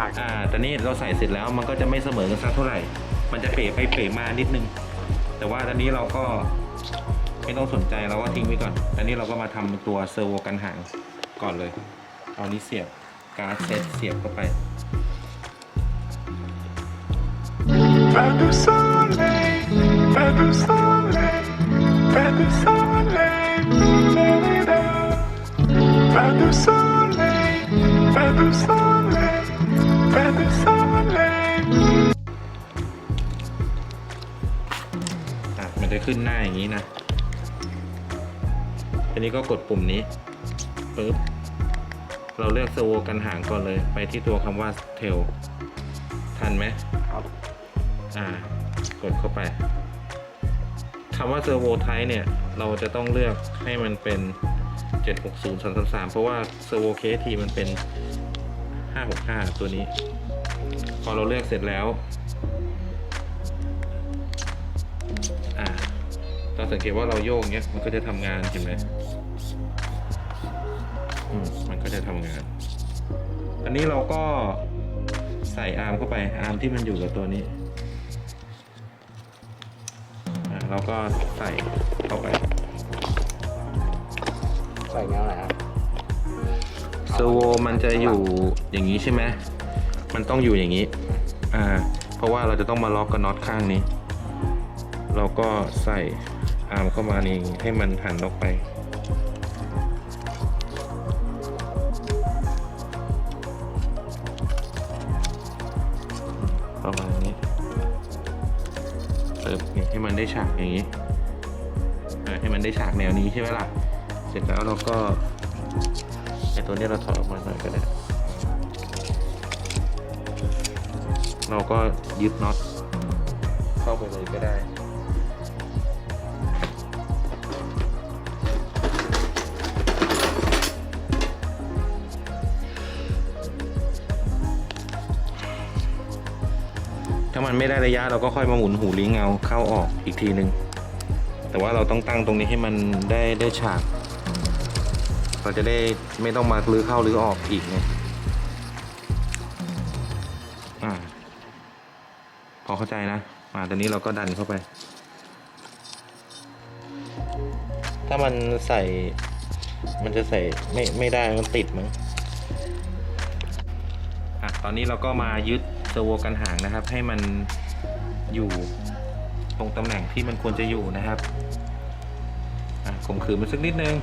มาก อ่าตอนนี้เราใส่เสร็จแล้วมันก็จะไม่เสมอกันสักเท่าไหร่ มันจะเป๋ไปเป๋มานิดนึง แต่ว่าตอนนี้เราก็ไม่ต้องสนใจเราก็ทิ้งไว้ก่อนตอนนี้เราก็มาทำตัวเซอร์โวกันห่างก่อนเลย เอานี้เสียบการ์ดเซตเสียบเข้าไป Pas de soleil, pas de soleil, pas ขึ้นหน้าอย่างนี้นะทีนี้ก็กดปุ่มนี้ปึ๊บเราเลือกเซอร์โวกันห่างก่อนเลย ไปที่ตัวคำว่าเทลทันไหมครับ อ่า กดเข้าไปคำว่าเซอร์โวไทป์เนี่ย เราจะต้องเลือกให้มันเป็น 760 333 เพราะว่าเซอร์โวเคทีมันเป็น 565 ตัวนี้ พอเราเลือกเสร็จแล้วอ่า เราสังเกตว่าเราโยกเนี้ยมันก็จะทำงานเห็นไหมอืมมันก็จะทำงาน อันนี้เราก็ใส่อาร์มเข้าไปอาร์มที่มันอยู่กับตัวนี้อ่าเราก็ใส่เข้าไป ใส่แนวไหนครับเซอร์โวมันจะอยู่อย่างนี้ใช่ไหมมันต้องอยู่อย่างนี้ อ่า เพราะว่าเราจะต้องมาล็อกกับน็อตข้างนี้ เราก็ใส่ อาร์มเข้ามานี่ให้มันหันออกไป ประมาณนี้เปิดนี่ให้มันได้ฉากอย่างนี้ให้มันได้ฉากแนวนี้ใช่ไหมล่ะ เสร็จแล้วเราก็ไอตัวนี้เราถอดออกมาหน่อยก็ได้ เราก็ยึดน็อตเข้าไปเลยก็ได้ ถ้ามันไม่ได้ระยะเราก็ค่อยมาหมุนหูลิงเอาเข้าออกอีกทีหนึ่งแต่ว่าเราต้องตั้งตรงนี้ให้มันได้ได้ฉากเราจะได้ไม่ต้องมาลื้อเข้าลื้อออกอีกไงอ่าพอเข้าใจนะมาตอนนี้เราก็ดันเข้าไป ถ้ามันใส่ มันจะใส่ไม่ไม่ได้มันติดมั้งอะตอนนี้เราก็มายึด อร์โวกันห่างนะครับ ให้มันอยู่ตรงตำแหน่งที่มันควรจะอยู่นะครับข่มขืนมันสักนิดนึง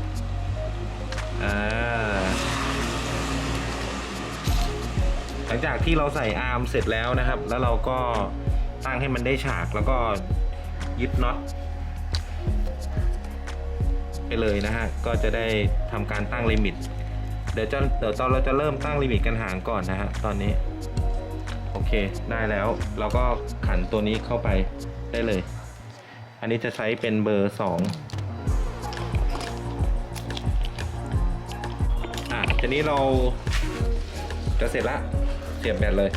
หลังจากที่เราใส่อาร์มเสร็จแล้วนะครับ แล้วเราก็ตั้งให้มันได้ฉากแล้วก็ยึดน็อตไปเลยนะฮะ ก็จะได้ทำการตั้งลิมิต เดี๋ยวจะเดี๋ยวตอนเราจะเริ่มตั้งลิมิตกันห่างก่อนนะฮะตอนนี้ เคได้แล้ว เราก็ขันตัวนี้เข้าไปได้เลย อันนี้จะใช้เป็นเบอร์สองอะทีนี้เราจะเสร็จละเสียบแบตเลย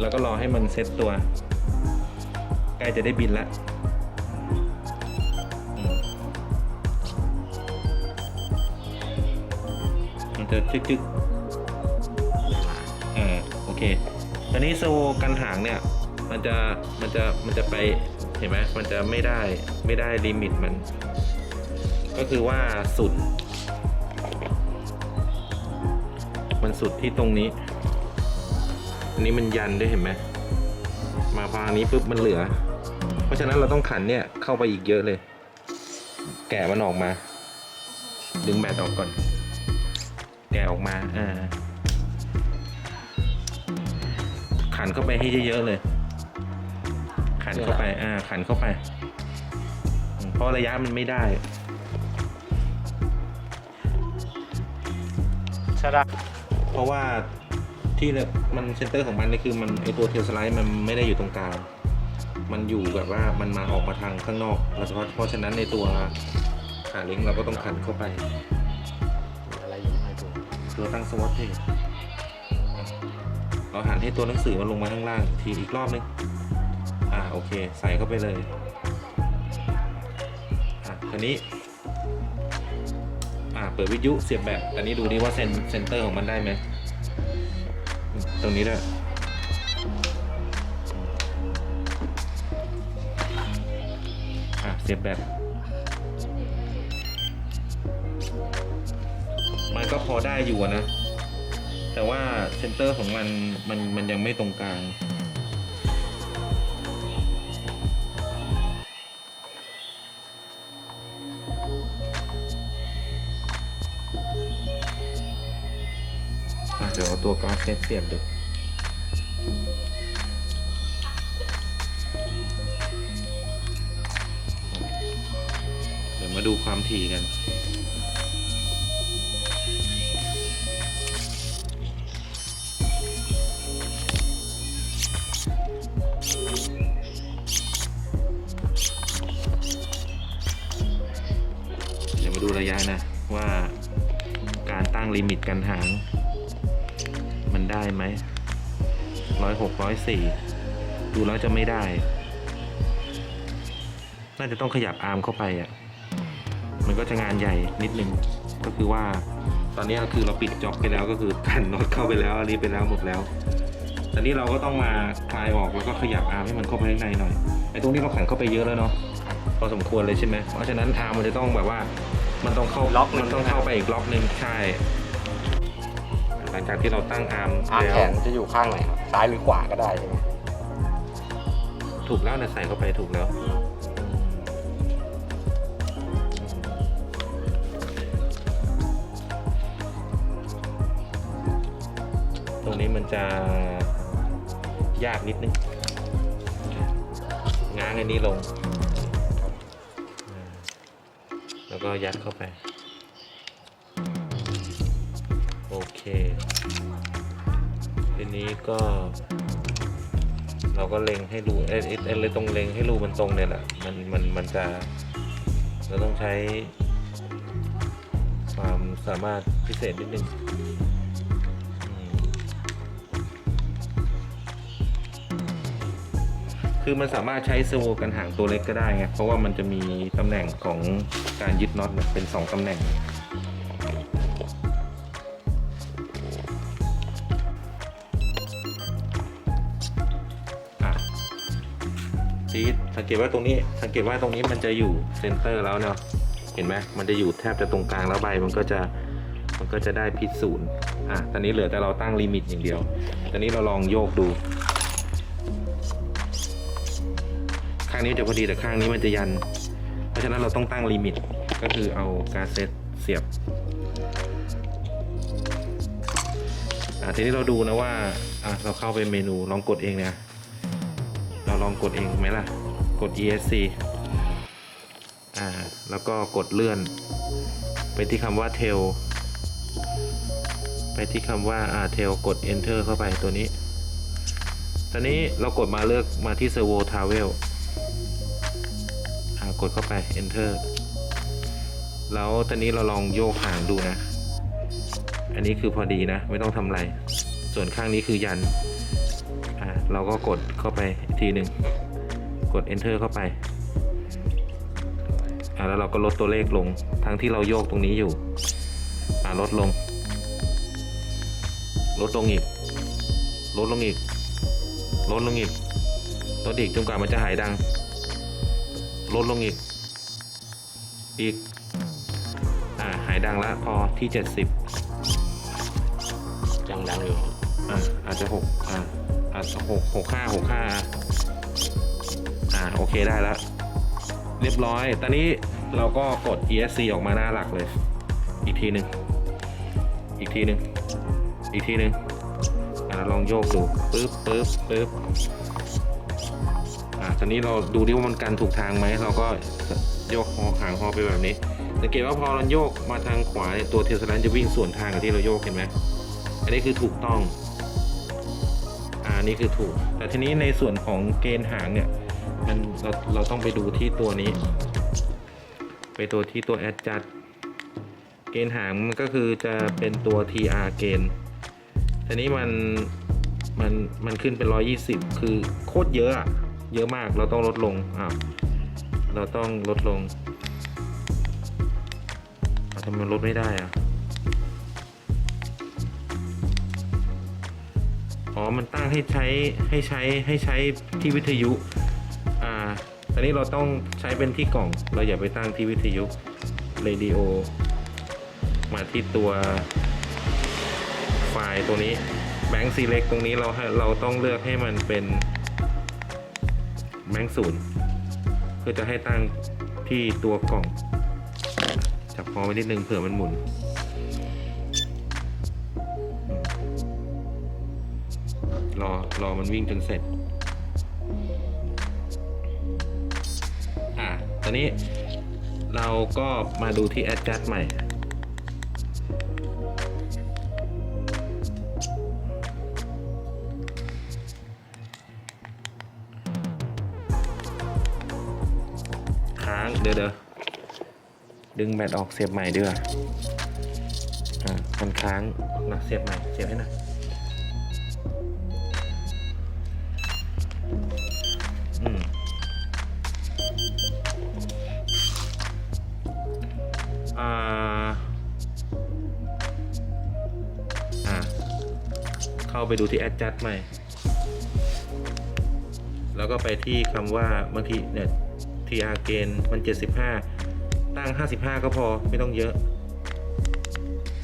แล้วก็รอให้มันเซตตัว ใกล้จะได้บินละมันจะจึ๊กๆอ่าโอเค อันนี้โซกันหางเนี่ยมันจะมันจะมันจะไปเห็นไหมมันจะไม่ได้ไม่ได้ลิมิตมัน ก็คือว่าสุด มันสุดที่ตรงนี้ อันนี้มันยันด้วยเห็นไหมมาพางนี้ปุ๊บมันเหลือ เพราะฉะนั้นเราต้องขันเนี่ยเข้าไปอีกเยอะเลย แกะมันออกมา ดึงแบตออกก่อน แกะออกมาอ่า ขันเข้าไปให้เยอะๆเลย ขันเข้าไป อ่า ขันเข้าไปอืมเพราะระยะมันไม่ได้ใช่ได้เพราะว่าที่เนี่ยมันเซนเตอร์ของมันนี่คือมันไอตัวเทลสไลด์มันไม่ได้อยู่ตรงกลาง มันอยู่แบบว่ามันมาออกมาทางข้างนอกแล้วเพราะเพราะฉะนั้นในตัวขาเล้งเราก็ต้องขันเข้าไปมีอะไรอยู่ในตัวตัวตั้งสวอตเพจ เราหันให้ตัวหนังสือมันลงมาข้างล่างทีอีกรอบนึงอ่าโอเค ใส่เข้าไปเลยอะทีนี้อ่าเปิดวิทยุเสียบแบตอันนี้ดูดิว่าเซนเซนเตอร์ของมันได้ไหมตรงนี้ด้วยอะเสียบแบบมันก็พอได้อยู่นะ แต่ว่าเซนเตอร์ของมันมันมันยังไม่ตรงกลาง อะเดี๋ยวเอาตัวการ์ดเซตเสียบดูเดี๋ยวมาดูความถี่กัน ระยะนะ ว่าการตั้งลิมิตการหาง มันได้ไหมร้อยหกร้อยสี่ดูแล้วจะไม่ได้ น่าจะต้องขยับอาร์มเข้าไปอะ มันก็จะงานใหญ่นิดนึง ก็คือว่า ตอนนี้ก็คือเราปิดจ็อบไปแล้วก็คือกันน็อตเข้าไปแล้ว อันนี้ไปแล้วหมดแล้วตอนนี้เราก็ต้องมาคลายออกแล้วก็ขยับอาร์มให้มันเข้าไปข้างในหน่อย ไอ้ตรงนี้เราขันเข้าไปเยอะแล้วเนาะ พอสมควรเลยใช่ไหม เพราะฉะนั้นอาร์มมันจะต้องแบบว่า มันต้องเข้าล็อกหนึ่งมันต้องเข้าไปอีกล็อกหนึ่งใช่ หลังจากที่เราตั้งอาร์มอาร์มแล้วแขนจะอยู่ข้างไหนครับซ้ายหรือขวาก็ได้ใช่ไหมถูกแล้วนะใส่เข้าไปถูกแล้วตรงนี้มันจะยากนิดนึงง้างอันนี้ลงอ่า แล้วก็ยัดเข้าไป โอเค ทีนี้ก็ เราก็เล็งให้รูเอ้ยเอ้ยเอ้ยตรงเล็งให้รูมันตรงเนี่ยแหละ มันมันมันจะ เราต้องใช้ความสามารถพิเศษนิดนึง คือมันสามารถใช้สโวกันห่างตัวเล็กก็ได้ไงเพราะว่ามันจะมีตำแหน่งของการยึดน็อตเป็นสองตำแหน่งอะทีสังเกตว่าตรงนี้สังเกตว่าตรงนี้มันจะอยู่เซนเตอร์แล้วเนาะเห็นไหมมันจะอยู่แทบจะตรงกลางแล้วใบมันก็จะมันก็จะได้พิษศูนย์อะตอนนี้เหลือแต่เราตั้งลิมิตอย่างเดียว ตอนนี้เราลองโยกดู นี้จะพอดีแต่ข้างนี้มันจะยัน เพราะฉะนั้นเราต้องตั้งลิมิตก็คือเอาการเซตเสียบอะทีนี้เราดูนะว่าอะเราเข้าไปเมนูลองกดเองเนี่ยเราลองกดเองไหมล่ะ กด ESC อ่าแล้วก็กดเลื่อน ไปที่คำว่า tail ไปที่คำว่าอ่า tail กด enter เข้าไปตัวนี้ ตอนนี้เรากดมาเลือกมาที่ servo travel กดเข้าไป enter แล้วตอนนี้เราลองโยกหางดูนะ อันนี้คือพอดีนะ ไม่ต้องทำอะไร ส่วนข้างนี้คือยัน อ่า เราก็กดเข้าไปทีหนึ่ง กด enter เข้าไป อ่า แล้วเราก็ลดตัวเลขลง ทั้งที่เราโยกตรงนี้อยู่ อ่า ลดลง ลดลงอีก ลดลงอีก ลดลงอีก ลดอีกจนกว่ามันจะหายดัง ลดลงอีก อีก อ่า หายดังแล้วพอที่ 70ยังดังอยู่ อ่าอาจจะหกอ่าอาจจะหกหกห้าหกห้าอ่า โอเคได้แล้ว เรียบร้อย ตอนนี้เราก็กด ESC ออกมาหน้าหลักเลย อีกทีหนึ่งอีกทีหนึ่งอีกทีหนึ่งอ่าลองโยกดูปึ๊บปึ๊บปึ๊บ ตอนนี้เราดูดิว่ามันกันถูกทางไหม เราก็โยกหอหางหอไปแบบนี้ สังเกตว่าพอเราโยกมาทางขวาเนี่ยตัวเทสลันจะวิ่งสวนทางกับที่เราโยกเห็นไหมอันนี้คือถูกต้อง อ่านี่คือถูก แต่ทีนี้ในส่วนของเกณฑ์หางเนี่ย มันเราเราต้องไปดูที่ตัวนี้ ไปตัวที่ตัว adjust เกณฑ์หางมันก็คือจะเป็นตัว tr เกณฑ์ทีนี้มันมันมันขึ้นเป็น 120 คือโคตรเยอะอะ เยอะมากเราต้องลดลงอ่าเราต้องลดลงทำไมลดไม่ได้อะอ๋อ มันตั้งให้ใช้ให้ใช้ให้ใช้ที่วิทยุ อ่า ตอนนี้เราต้องใช้เป็นที่กล่อง เราอย่าไปตั้งที่วิทยุเรดิโอ มาที่ตัวไฟล์ตัวนี้แบงค์ซีเล็กตรงนี้เราให้เราต้องเลือกให้มันเป็น แบงศูนย์เพื่อจะให้ตั้งที่ตัวกล่อง จับพอไว้นิดนึงเผื่อมันหมุน รอรอมันวิ่งจนเสร็จ อะตอนนี้เราก็มาดูที่ adjust ใหม่างเดี๋ยวเดี๋ยวดึงแบตออกเสียบใหม่เดีกว่าอ่ามันค้างนะเสียบใหม่เสียบให้หนะอืมอ่าอ่าเข้าไปดูที่ adjust ใหม่ แล้วก็ไปที่คำว่าบางทีเนี่ย TR เกณฑ์มัน 75 ตั้ง 55 ก็พอไม่ต้องเยอะ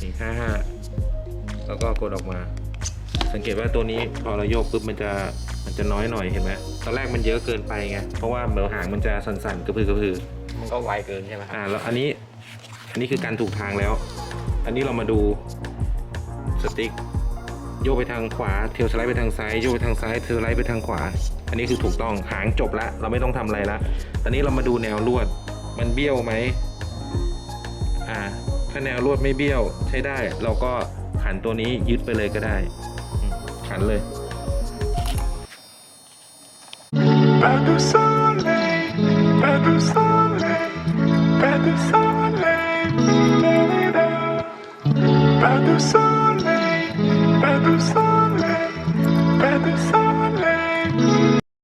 นี่55 แล้วก็กดออกมา สังเกตว่าตัวนี้พอเราโยกปุ๊บมันจะมันจะน้อยหน่อยเห็นไหมตอนแรกมันเยอะเกินไปไงเพราะว่าเบลหางมันจะสั่นๆกระพือกระพือมันก็ไวเกินใช่ไหมครับอ่าแล้วอันนี้อันนี้คือการถูกทางแล้ว อันนี้เรามาดูสติ๊ก โยกไปทางขวาเทลสไลด์ไปทางซ้ายโยกไปทางซ้ายเทลสไลด์ไปทางขวา อันนี้คือถูกต้องหางจบละเราไม่ต้องทำอะไรละตอนนี้เรามาดูแนวลวด มันเบี้ยวไหมอ่าถ้าแนวลวดไม่เบี้ยวใช้ได้ เราก็ขันตัวนี้ยึดไปเลยก็ได้ ขันเลย Pas de soleil, pas de soleil, pas de soleil, pas de soleil. other side.